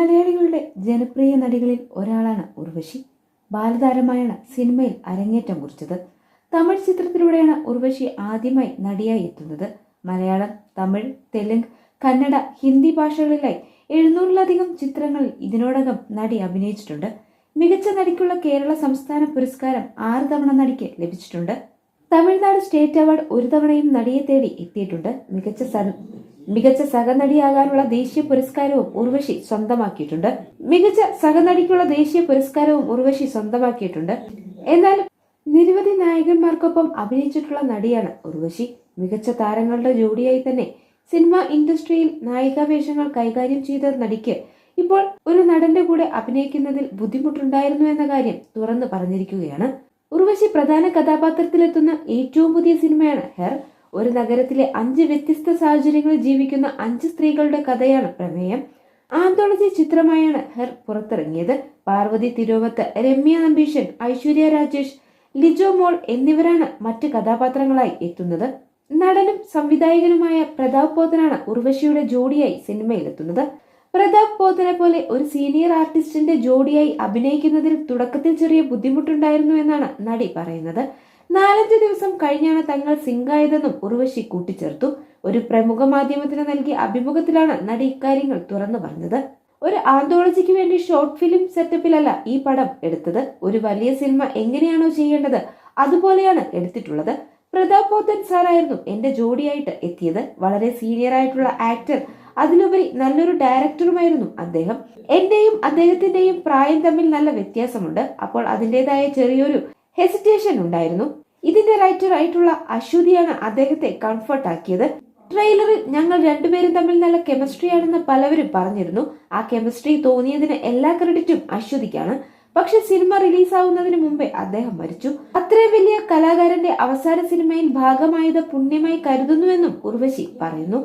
മലയാളികളുടെ ജനപ്രിയ നടികളിൽ ഒരാളാണ് ഉർവശി. ബാലതാരമായാണ് സിനിമയിൽ അരങ്ങേറ്റം കുറിച്ചത്. തമിഴ് ചിത്രത്തിലൂടെയാണ് ഉർവശി ആദ്യമായി നടിയായി എത്തുന്നത്. മലയാളം തമിഴ് തെലുങ്ക് കന്നഡ ഹിന്ദി ഭാഷകളിലായി എഴുന്നൂറിലധികം ചിത്രങ്ങളിൽ ഇതിനോടകം നടി അഭിനയിച്ചിട്ടുണ്ട്. മികച്ച നടിക്കുള്ള കേരള സംസ്ഥാന പുരസ്കാരം ആറ് തവണ നടിക്ക് ലഭിച്ചിട്ടുണ്ട്. തമിഴ്നാട് സ്റ്റേറ്റ് അവാർഡ് ഒരു തവണയും നടിയെ തേടി എത്തിയിട്ടുണ്ട്. മികച്ച മികച്ച സഹനടിയാകാനുള്ള ദേശീയ പുരസ്കാരവും ഉർവശി സ്വന്തമാക്കിയിട്ടുണ്ട്. മികച്ച സഹനടിക്കുള്ള ദേശീയ പുരസ്കാരവും ഉർവശി സ്വന്തമാക്കിയിട്ടുണ്ട്. എന്നാൽ നിരവധി നായകന്മാർക്കൊപ്പം അഭിനയിച്ചിട്ടുള്ള നടിയാണ് ഉർവശി. മികച്ച താരങ്ങളുടെ ജോഡിയായി തന്നെ സിനിമ ഇൻഡസ്ട്രിയിൽ നായികാവേഷങ്ങൾ കൈകാര്യം ചെയ്ത നടിക്ക് ഇപ്പോൾ ഒരു നടന്റെ കൂടെ അഭിനയിക്കുന്നതിൽ ബുദ്ധിമുട്ടുണ്ടായിരുന്നു എന്ന കാര്യം തുറന്നു പറഞ്ഞിരിക്കുകയാണ്. ഉർവശി പ്രധാന കഥാപാത്രത്തിലെത്തുന്ന ഏറ്റവും പുതിയ സിനിമയാണ് ഹെർ. ഒരു നഗരത്തിലെ അഞ്ച് വ്യത്യസ്ത സാഹചര്യങ്ങളിൽ ജീവിക്കുന്ന അഞ്ച് സ്ത്രീകളുടെ കഥയാണ് പ്രമേയം. ആന്തോളജി ചിത്രമായാണ് ഹെർ പുറത്തിറങ്ങിയത്. പാർവതി തിരുവത്ത് രമ്യ നമ്പീഷൻ ഐശ്വര്യ രാജേഷ് ലിജോ മോൾ എന്നിവരാണ് മറ്റ് കഥാപാത്രങ്ങളായി എത്തുന്നത്. നടനും സംവിധായകനുമായ പ്രതാപ് പോത്തനാണ് ഉർവശിയുടെ ജോഡിയായി സിനിമയിലെത്തുന്നത്. പ്രതാപ് പോത്തനെ പോലെ ഒരു സീനിയർ ആർട്ടിസ്റ്റിന്റെ ജോഡിയായി അഭിനയിക്കുന്നതിൽ തുടക്കത്തിൽ ചെറിയ ബുദ്ധിമുട്ടുണ്ടായിരുന്നു എന്നാണ് നടി പറയുന്നത്. നാലഞ്ച് ദിവസം കഴിഞ്ഞാണ് തങ്ങൾ സിംഗായതെന്നും ഉർവശി കൂട്ടിച്ചേർത്തു. ഒരു പ്രമുഖ മാധ്യമത്തിന് നൽകിയ അഭിമുഖത്തിലാണ് നടി ഇക്കാര്യങ്ങൾ തുറന്നു പറഞ്ഞത്. ഒരു ആന്തോളജിക്ക് വേണ്ടി ഷോർട്ട് ഫിലിം സെറ്റപ്പിലല്ല ഈ പടം എടുത്തത്. ഒരു വലിയ സിനിമ എങ്ങനെയാണോ ചെയ്യേണ്ടത് അതുപോലെയാണ് എടുത്തിട്ടുള്ളത്. പ്രതാപ് പോത്തൻ സാറായിരുന്നു എന്റെ ജോഡിയായിട്ട് എത്തിയത്. വളരെ സീനിയർ ആയിട്ടുള്ള ആക്ടർ. അതിലുപരി നല്ലൊരു ഡയറക്ടറുമായിരുന്നു അദ്ദേഹം. എന്റെയും അദ്ദേഹത്തിന്റെയും പ്രായം തമ്മിൽ നല്ല വ്യത്യാസമുണ്ട്. അപ്പോൾ അതിന്റെതായ ചെറിയൊരു ഹെസിറ്റേഷൻ ഉണ്ടായിരുന്നു. ഇതിന്റെ റൈറ്റർ ആയിട്ടുള്ള അശ്വതിയാണ് അദ്ദേഹത്തെ കംഫർട്ട് ആക്കിയത്. ട്രെയിലറിൽ ഞങ്ങൾ രണ്ടുപേരും തമ്മിൽ നല്ല കെമിസ്ട്രി ആണെന്ന് പലവരും പറഞ്ഞിരുന്നു. ആ കെമിസ്ട്രി തോന്നിയതിന് എല്ലാ ക്രെഡിറ്റും അശ്വതിക്കാണ്. പക്ഷെ സിനിമ റിലീസാവുന്നതിന് മുമ്പേ അദ്ദേഹം മരിച്ചു. അത്രയും വലിയ കലാകാരന്റെ അവസാന സിനിമയിൽ ഭാഗമായത് പുണ്യമായി കരുതുന്നുവെന്നും ഉർവശി പറയുന്നു.